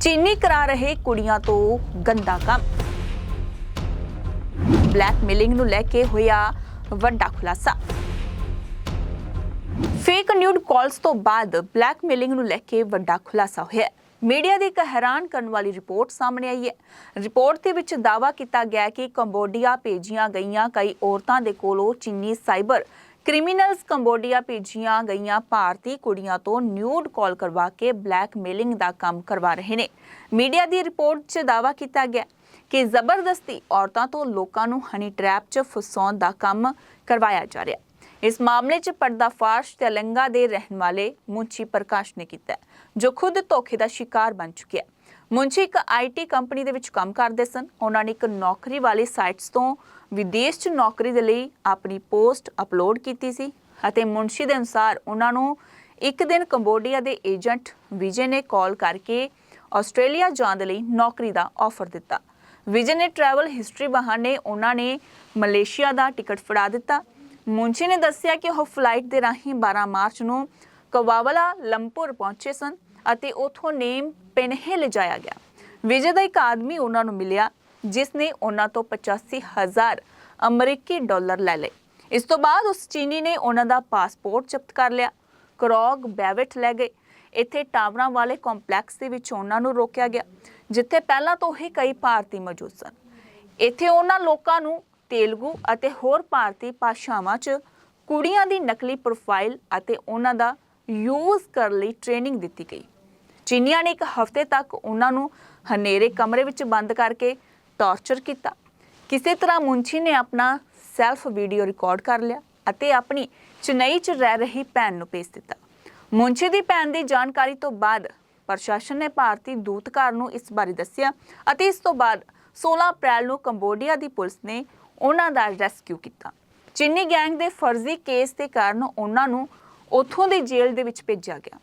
ਚੀਨੀ ਕਰਾ ਰਹੇ ਕੁੜੀਆਂ ਤੋਂ ਗੰਦਾ ਕੰਮ। ਬਲੈਕਮੇਲਿੰਗ ਨੂੰ ਲੈ ਕੇ ਹੋਇਆ ਵੱਡਾ ਖੁਲਾਸਾ। ਫੇਕ ਨਿਊਡ ਕਾਲਸ ਤੋਂ ਬਾਅਦ ਬਲੈਕਮੇਲਿੰਗ ਨੂੰ ਲੈ ਕੇ ਵੱਡਾ ਖੁਲਾਸਾ ਹੋਇਆ ਮੀਡੀਆ ਦੀ ਇੱਕ ਹੈਰਾਨ ਕਰਨ ਵਾਲੀ ਰਿਪੋਰਟ ਸਾਹਮਣੇ ਆਈ ਹੈ। ਰਿਪੋਰਟ ਦੇ ਵਿੱਚ ਦਾਅਵਾ ਕੀਤਾ ਗਿਆ ਕਿ ਕੰਬੋਡੀਆ ਭੇਜੀਆਂ ਗਈਆਂ ਕਈ ਔਰਤਾਂ ਦੇ ਕੋਲੋਂ ਚੀਨੀ ਸਾਈਬਰ ਕ੍ਰਿਮੀਨਲਸ ਕੰਬੋਡੀਆ ਭੇਜੀਆਂ ਗਈਆਂ ਭਾਰਤੀ ਕੁੜੀਆਂ ਤੋਂ ਨਿਊਡ ਕਾਲ ਕਰਵਾ ਕੇ ਬਲੈਕਮੇਲਿੰਗ ਦਾ ਕੰਮ ਕਰਵਾ ਰਹੇ ਨੇ। ਮੀਡੀਆ ਦੀ ਰਿਪੋਰਟ 'ਚ ਦਾਅਵਾ ਕੀਤਾ ਗਿਆ ਕਿ ਜ਼ਬਰਦਸਤੀ ਔਰਤਾਂ ਤੋਂ ਲੋਕਾਂ ਨੂੰ ਹਨੀ ਟ੍ਰੈਪ 'ਚ ਫਸਾਉਣ ਦਾ ਕੰਮ ਕਰਵਾਇਆ ਜਾ ਰਿਹਾ। ਇਸ ਮਾਮਲੇ 'ਚ ਪਰਦਾਫਾਸ਼ ਤੇਲੰਗਾ ਦੇ ਰਹਿਣ ਵਾਲੇ ਮੁੰਚੀ ਪ੍ਰਕਾਸ਼ ਨੇ ਕੀਤਾ, ਜੋ ਖੁਦ ਧੋਖੇ ਦਾ ਸ਼ਿਕਾਰ ਬਣ ਚੁੱਕਿਆ ਹੈ ਮੁੰਚੀ ਇੱਕ ਆਈਟੀ ਕੰਪਨੀ ਦੇ ਵਿੱਚ ਕੰਮ ਕਰਦੇ ਸਨ। ਉਹਨਾਂ ਨੇ ਇੱਕ ਨੌਕਰੀ ਵਾਲੀ ਸਾਈਟਸ ਤੋਂ ਵਿਦੇਸ਼ 'ਚ ਨੌਕਰੀ ਦੇ ਲਈ ਆਪਣੀ ਪੋਸਟ ਅਪਲੋਡ ਕੀਤੀ ਸੀ ਅਤੇ ਮੁੰਸ਼ੀ ਦੇ ਅਨੁਸਾਰ ਉਹਨਾਂ ਨੂੰ ਇੱਕ ਦਿਨ ਕੰਬੋਡੀਆ ਦੇ ਏਜੰਟ ਵਿਜੇ ਨੇ ਕਾਲ ਕਰਕੇ ਆਸਟ੍ਰੇਲੀਆ ਜਾਣ ਦੇ ਲਈ ਨੌਕਰੀ ਦਾ ਆਫਰ ਦਿੱਤਾ। ਵਿਜੇ ਨੇ ਟਰੈਵਲ ਹਿਸਟਰੀ ਬਹਾਨੇ ਉਹਨਾਂ ਨੇ ਮਲੇਸ਼ੀਆ ਦਾ ਟਿਕਟ ਫੜਾ ਦਿੱਤਾ। ਮੁੰਸ਼ੀ ਨੇ ਦੱਸਿਆ ਕਿ ਉਹ ਫਲਾਈਟ ਦੇ ਰਾਹੀਂ 12 ਮਾਰਚ ਨੂੰ ਕਵਾਵਲਾ ਲੰਪੁਰ ਪਹੁੰਚੇ ਸਨ ਅਤੇ ਉਥੋਂ ਨੇਮ ਪੈਨਹੇ ਲਿਜਾਇਆ ਗਿਆ। ਵਿਜੇ ਦਾ ਇੱਕ ਆਦਮੀ ਉਹਨਾਂ ਨੂੰ ਮਿਲਿਆ, ਜਿਸ ਨੇ ਉਹਨਾਂ ਤੋਂ 85000 ਅਮਰੀਕੀ ਡਾਲਰ ਲੈ ਲਏ। ਇਸ ਤੋਂ ਬਾਅਦ ਉਸ ਚੀਨੀ ਨੇ ਉਹਨਾਂ ਦਾ ਪਾਸਪੋਰਟ ਜ਼ਬਤ ਕਰ ਲਿਆ। ਕਰੋਗ ਬੈਵਟ ਲੈ ਗਏ। ਇੱਥੇ ਟਾਵਰਾਂ ਵਾਲੇ ਕੰਪਲੈਕਸ ਦੇ ਵਿੱਚ ਉਹਨਾਂ ਨੂੰ ਰੋਕਿਆ ਗਿਆ, ਜਿੱਥੇ ਪਹਿਲਾਂ ਤੋਂ ਹੀ ਕਈ ਭਾਰਤੀ ਮੌਜੂਦ ਸਨ। ਇੱਥੇ ਉਹਨਾਂ ਲੋਕਾਂ ਨੂੰ ਤੇਲਗੂ ਅਤੇ ਹੋਰ ਭਾਰਤੀ ਭਾਸ਼ਾਵਾਂ 'ਚ ਕੁੜੀਆਂ ਦੀ ਨਕਲੀ ਪ੍ਰੋਫਾਈਲ ਅਤੇ ਉਹਨਾਂ ਦਾ ਯੂਜ਼ ਕਰਨ ਲਈ ਟ੍ਰੇਨਿੰਗ ਦਿੱਤੀ ਗਈ। ਚੀਨੀਆਂ ਨੇ ਇੱਕ ਹਫ਼ਤੇ ਤੱਕ ਉਹਨਾਂ ਨੂੰ ਹਨੇਰੇ ਕਮਰੇ ਵਿੱਚ ਬੰਦ ਕਰਕੇ ਟਾਰਚਰ ਕੀਤਾ। ਕਿਸੇ ਤਰ੍ਹਾਂ ਮੁੰਚੀ ਨੇ ਆਪਣਾ ਸੈਲਫ ਵੀਡੀਓ ਰਿਕਾਰਡ ਕਰ ਲਿਆ ਅਤੇ ਆਪਣੀ ਚੇਨਈ 'ਚ ਰਹਿ ਰਹੀ ਭੈਣ ਨੂੰ ਭੇਜ ਦਿੱਤਾ। ਮੁੰਚੀ ਦੀ ਭੈਣ ਦੀ ਜਾਣਕਾਰੀ ਤੋਂ ਬਾਅਦ ਪ੍ਰਸ਼ਾਸਨ ਨੇ ਭਾਰਤੀ ਦੂਤਘਰ ਨੂੰ ਇਸ ਬਾਰੇ ਦੱਸਿਆ ਅਤੇ ਇਸ ਤੋਂ ਬਾਅਦ 16 ਅਪ੍ਰੈਲ ਨੂੰ ਕੰਬੋਡੀਆ ਦੀ ਪੁਲਿਸ ਨੇ ਉਹਨਾਂ ਦਾ ਰੈਸਕਿਊ ਕੀਤਾ। ਚੀਨੀ ਗੈਂਗ ਦੇ ਫਰਜ਼ੀ ਕੇਸ ਦੇ ਕਾਰਨ ਉਹਨਾਂ ਨੂੰ ਉੱਥੋਂ ਦੀ ਜੇਲ੍ਹ ਦੇ ਵਿੱਚ ਭੇਜਿਆ ਗਿਆ।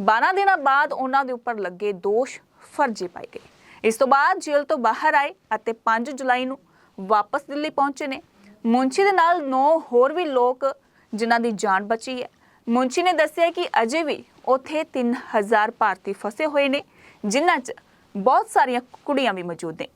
12 ਦਿਨਾਂ ਬਾਅਦ ਉਹਨਾਂ ਦੇ ਉੱਪਰ ਲੱਗੇ ਦੋਸ਼ ਫਰਜ਼ੀ ਪਾਏ ਗਏ। ਇਸ ਤੋਂ ਬਾਅਦ ਜੇਲ੍ਹ ਤੋਂ ਬਾਹਰ ਆਏ ਅਤੇ 5 ਜੁਲਾਈ ਨੂੰ ਵਾਪਸ ਦਿੱਲੀ ਪਹੁੰਚੇ ਨੇ। ਮੁੰਚੀ ਦੇ ਨਾਲ 9 ਹੋਰ ਵੀ ਲੋਕ ਜਿਨ੍ਹਾਂ ਦੀ ਜਾਨ ਬਚੀ ਹੈ। ਮੁੰਚੀ ਨੇ ਦੱਸਿਆ ਕਿ ਅਜੇ ਵੀ ਉੱਥੇ 3000 ਭਾਰਤੀ ਫਸੇ ਹੋਏ ਨੇ, ਜਿਨ੍ਹਾਂ 'ਚ ਬਹੁਤ ਸਾਰੀਆਂ ਕੁੜੀਆਂ ਵੀ ਮੌਜੂਦ ਨੇ।